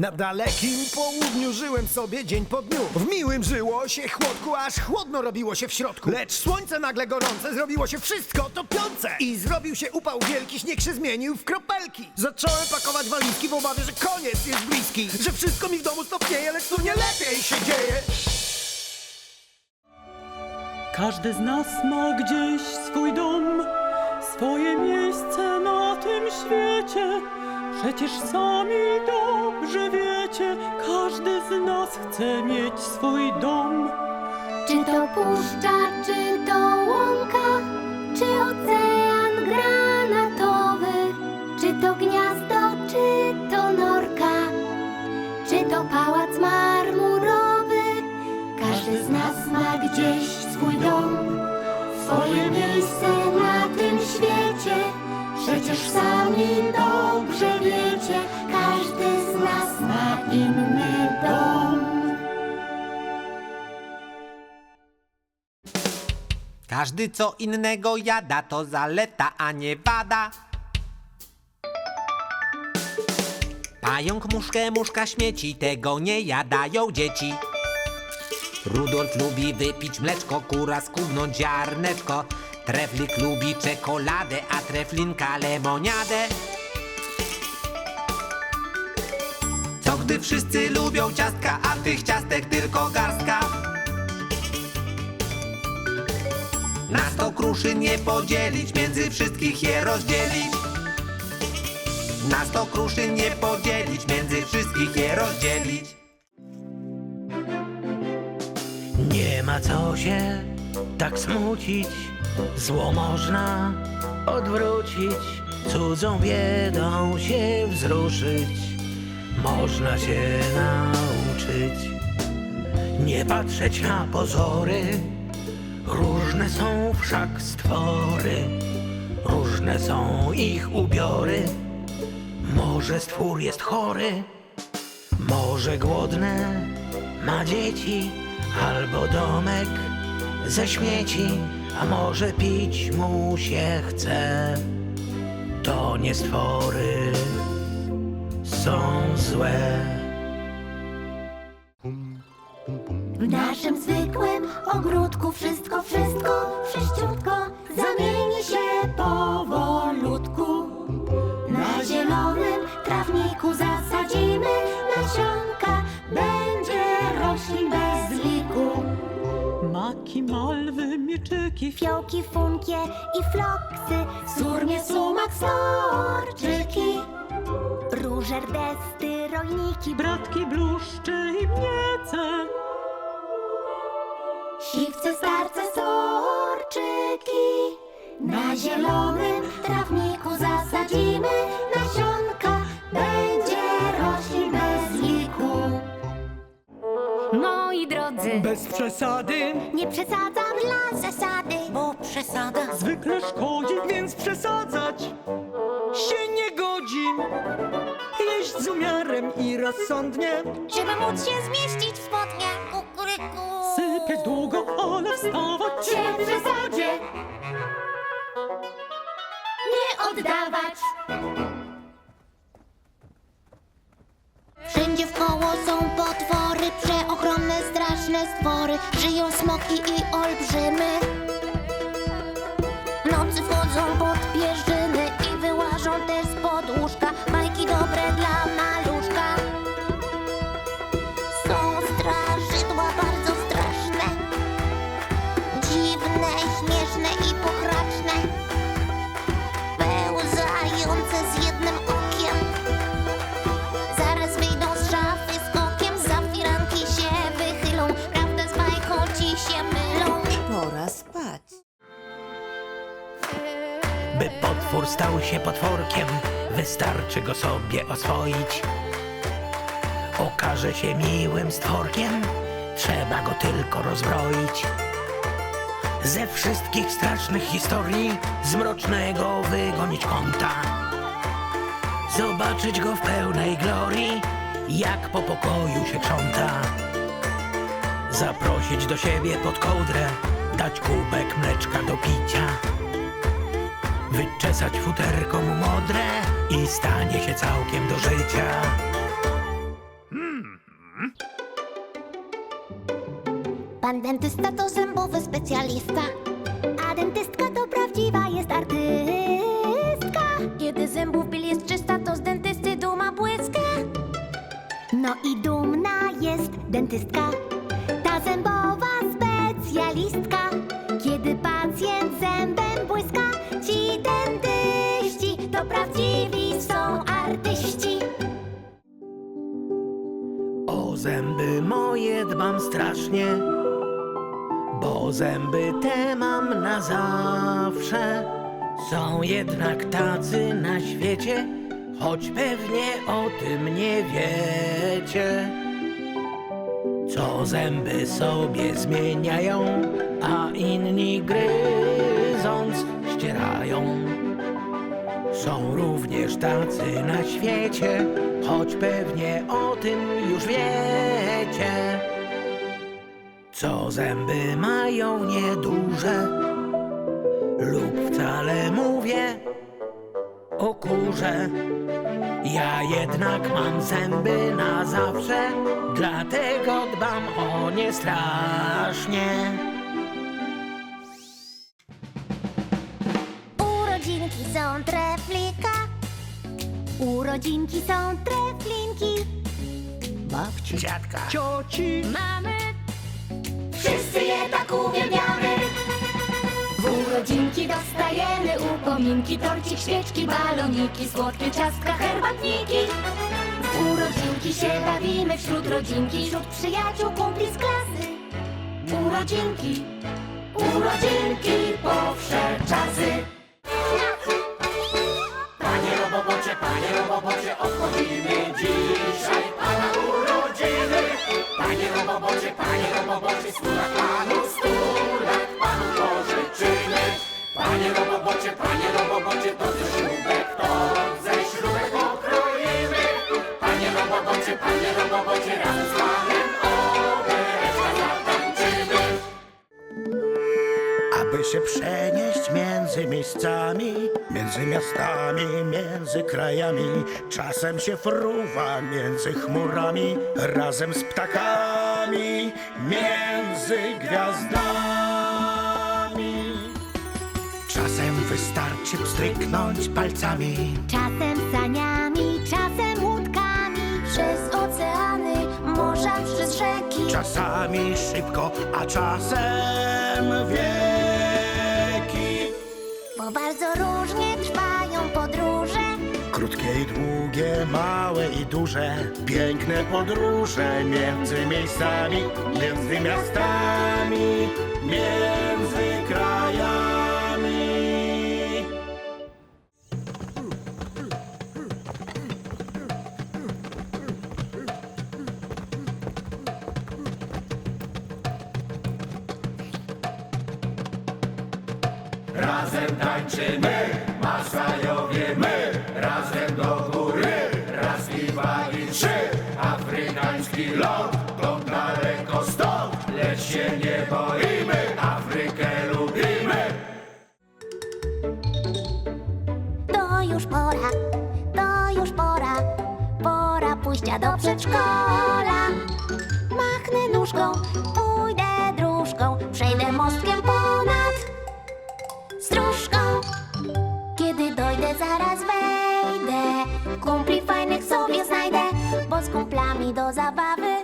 Na dalekim południu żyłem sobie dzień po dniu. W miłym żyło się chłodku, aż chłodno robiło się w środku. Lecz słońce nagle gorące zrobiło się wszystko topiące. I zrobił się upał wielki, śnieg się zmienił w kropelki. Zacząłem pakować walizki w obawie, że koniec jest bliski. Że wszystko mi w domu stopnieje, lecz tu nie lepiej się dzieje. Każdy z nas ma gdzieś swój dom, swoje miejsce na tym świecie. Przecież sami dobrze wiecie, każdy z nas chce mieć swój dom. Czy to puszcza, czy to łąka, czy ocean granatowy, czy to gniazdo, czy to norka, czy to pałac marmurowy. Każdy z nas ma gdzieś swój dom, swoje miejsce na tym świecie. Przecież sami dobrze inny dom. Każdy co innego jada, to zaleta, a nie wada. Pająk muszkę, muszka śmieci, tego nie jadają dzieci. Rudolf lubi wypić mleczko, kura skubnąć ziarneczko. Treflik lubi czekoladę, a treflinka lemoniadę. Wszyscy lubią ciastka, a tych ciastek tylko garstka. Na sto kruszy nie podzielić, między wszystkich je rozdzielić. Na sto kruszy nie podzielić, między wszystkich je rozdzielić. Nie ma co się tak smucić, zło można odwrócić, cudzą biedą się wzruszyć, można się nauczyć. Nie patrzeć na pozory, różne są wszak stwory, różne są ich ubiory. Może stwór jest chory, może głodne, ma dzieci albo domek ze śmieci, a może pić mu się chce. To nie stwory są złe. W naszym zwykłym ogródku wszystko, wszystko, wszyściutko zamieni się powolutku. Na zielonym trawniku zasadzimy nasionka, będzie roślin bez liku. Maki, malwy, mieczyki, Fiołki, funkie i floksy, surmie, sumak, storczyki. Róże, desty, rojniki, bratki, bluszcze i mniece. Siwce, starce, storczyki. Na zielonym trawniku zasadzimy nasionka, będzie roślin bez liku. Moi drodzy, Bez przesady, nie przesadzam dla zasady, bo przesada zwykle szkodzi, więc przesadzać się nie godzi. Jeść z umiarem i rozsądnie, żeby móc się zmieścić w spodnie kukuryku. sypiać długo, ale wstawać Cię w przesadzie nie oddawać. Wszędzie wkoło są potwory, przeochronne, straszne stwory. Żyją smoki i olbrzymy. Nocy wchodzą pod pierzyny i wyłażą też stał się potworkiem, wystarczy go sobie oswoić. Okaże się miłym stworkiem, trzeba go tylko rozbroić. Ze wszystkich strasznych historii, z mrocznego wygonić kąta. Zobaczyć go w pełnej glorii, jak po pokoju się krząta. Zaprosić do siebie pod kołdrę, dać kubek mleczka do picia. Wyczesać futerko modre i stanie się całkiem do życia. Pan dentysta to zębowy specjalista, a dentystka to prawdziwa jest artystka. Kiedy zębów bil jest czysta, to z dentysty duma błyska. No i dumna jest dentystka, ta zębowa specjalistka. Kiedy pacjent zębem prawdziwi są artyści. O zęby moje dbam strasznie, bo zęby te mam na zawsze. Są jednak tacy na świecie, choć pewnie o tym nie wiecie. Co zęby sobie zmieniają, a inni gryząc ścierają. Są również tacy na świecie, choć pewnie o tym już wiecie. Co zęby mają nieduże, lub wcale mówię o kurze. Ja jednak mam zęby na zawsze, dlatego dbam o nie strasznie. Są treflika. Urodzinki są treflinki. Babci, dziadka, Cioci, Mamy. Wszyscy je tak uwielbiamy. W urodzinki dostajemy upominki, torcik, świeczki, baloniki, słodkie ciastka, herbatniki. W urodzinki się bawimy wśród rodzinki, wśród przyjaciół, kumpli z klasy. Urodzinki, urodzinki, powsze czasy. Hacı Abdülhamid'e miastami, między krajami, czasem się fruwa między chmurami, razem z ptakami, między gwiazdami. Czasem wystarczy pstryknąć palcami, Czasem saniami, czasem łódkami Przez oceany, morza, przez rzeki czasami szybko, a czasem wieki. Bo bardzo różnie Krótkie i długie, małe i duże, piękne podróże między miejscami, między miastami, między krajami. Boimy, Afrykę lubimy. To już pora, to już pora Pora pójścia do przedszkola. Machnę nóżką, pójdę dróżką Przejdę mostkiem ponad stróżką. Kiedy dojdę, zaraz wejdę. Kumpli fajnych sobie znajdę Bo z kumplami do zabawy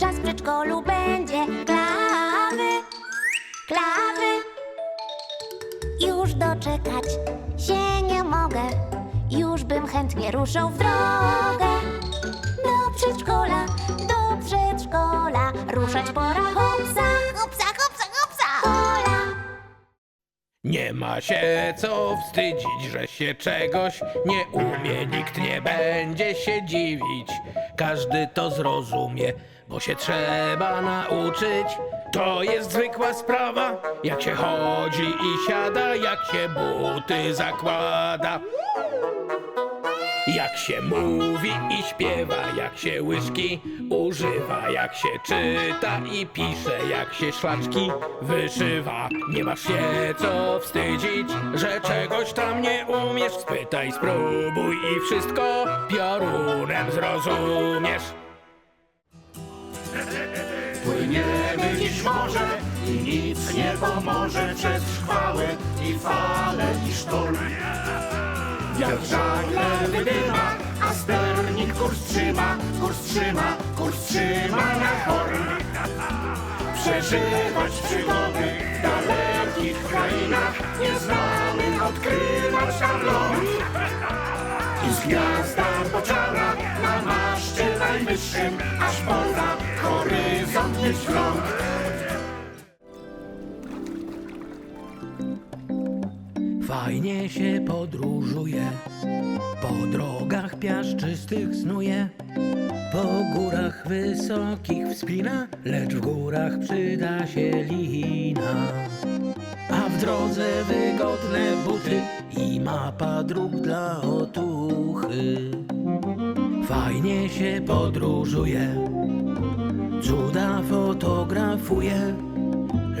Czas w przedszkolu będzie Klawy już doczekać się nie mogę. Już bym chętnie ruszał w drogę. Do przedszkola, do przedszkola. Ruszać pora hopsa, hopsa, hopsa, hopsa. Hola. Nie ma się co wstydzić, że się czegoś nie umie, nikt nie będzie się dziwić. Każdy to zrozumie, bo się trzeba nauczyć. To jest zwykła sprawa, jak się chodzi i siada, jak się buty zakłada. Jak się mówi i śpiewa, jak się łyżki używa, jak się czyta i pisze, jak się szlaczki wyszywa. Nie masz się co wstydzić, że czegoś tam nie umiesz. Spytaj, spróbuj i wszystko piorunem zrozumiesz. Płyniemy dziś morze i nic nie pomoże przez szkwały i fale i sztorm. Wiatr żagle wydyma, a sternik kurs trzyma, kurs trzyma, kurs trzyma na horn. Przeżywać przygody w dalekich krainach, nieznanych odkrywać tam. I z gniazda bociana na maszcie najwyższym, aż poza mieć wgląd. Fajnie się podróżuje, po drogach piaszczystych snuje, po górach wysokich wspina, lecz w górach przyda się lina. A w drodze wygodne buty i mapa dróg dla otuchy. Fajnie się podróżuje, cuda fotografuje.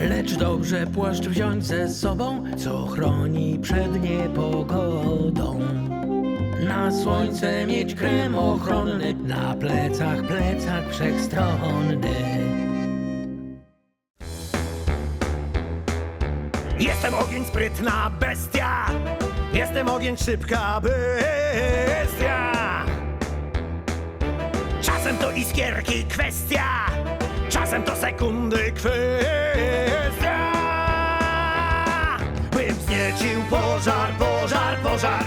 Lecz dobrze płaszcz wziąć ze sobą, co chroni przed niepogodą. Na słońce mieć krem ochronny, na plecach plecak wszechstronny. Jestem ogień sprytna bestia Jestem ogień szybka bestia Czasem to iskierki kwestia. Czasem to sekundy kwestia. Bym zniecił pożar, pożar, pożar.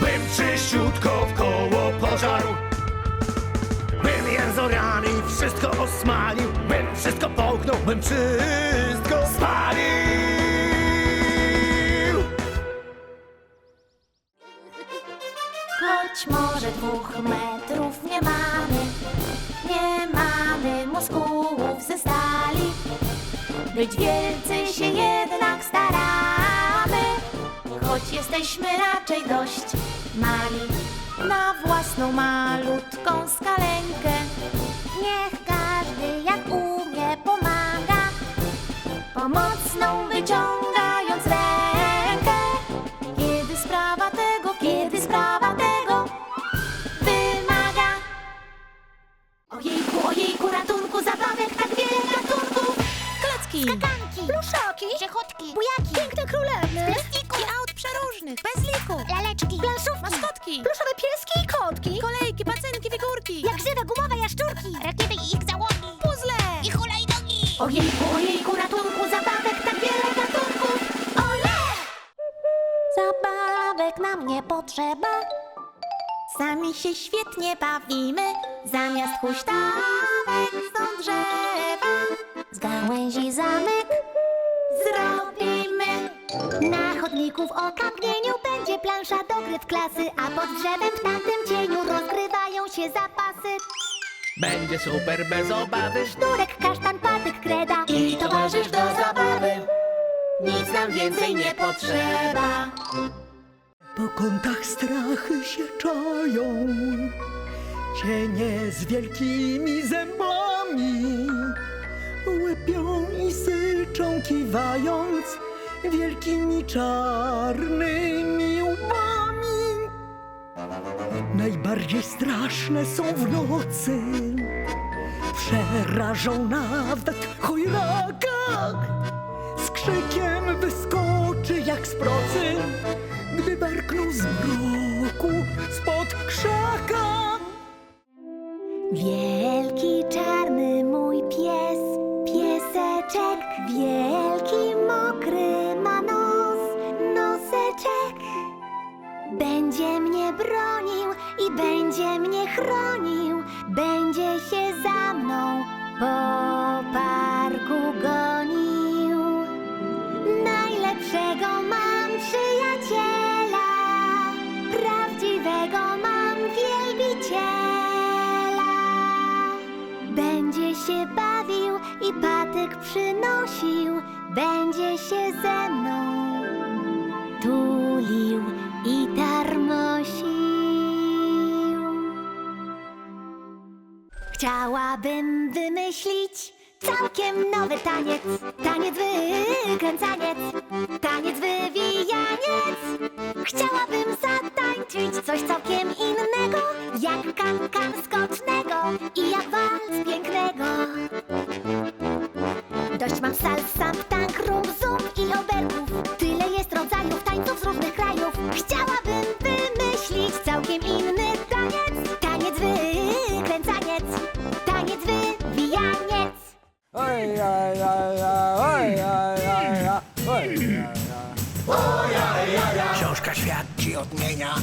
Bym czyściutko w koło pożarł Bym jęzorany wszystko osmalił. Bym wszystko połknął, bym wszystko spalił Choć może dwóch metrów nie mamy, nie mamy mózgów ze stali. Być wielcy się jednak staramy, choć jesteśmy raczej dość mali. Na własną malutką skaleńkę, niech każdy jak umie pomaga, pomocną wyciągając bez liku, laleczki, planszówki, maskotki, pluszowe pieski i kotki, kolejki, pacynki, figurki, jak żywe gumowe jaszczurki, rakiety i ich załogi, puzzle i hulajnogi. Ojejku, ojejku, ratunku, zabawek, tak wiele gatunków. Ole! Zabawek nam nie potrzeba. Sami się świetnie bawimy. Zamiast huśtawek są drzewa. Z gałęzi zamek zrobimy. Na chodniku w okamgnieniu będzie plansza do gry w klasy, a pod drzewem w tamtym cieniu rozgrywają się zapasy. Będzie super bez obawy. Sznurek, kasztan, patyk, kreda i towarzysz do zabawy. Nic nam więcej nie potrzeba. Po kątach strachy się czają Cienie z wielkimi zębami Łypią i syczą kiwając Wielkimi czarnymi łbami. Najbardziej straszne są w nocy. Przerażą nawet chojraka z krzykiem wyskoczy patyk przynosił, będzie się ze mną tulił i tarmosił. Chciałabym wymyślić całkiem nowy taniec, taniec wykręcaniec, taniec wywijaniec. Chciałabym zatańczyć coś całkiem innego, jak kan kan skocznego i ci odmienia.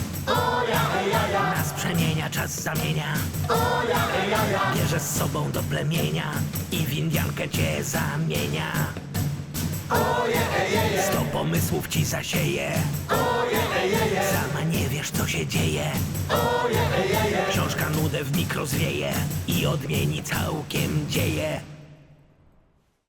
nas przemienia, czas zamienia. Bierze z sobą do plemienia i w Indiankę cię zamienia. Sto pomysłów ci zasieje. Sama nie wiesz, co się dzieje. Książka nudę w mikro zwieje i odmieni całkiem dzieje.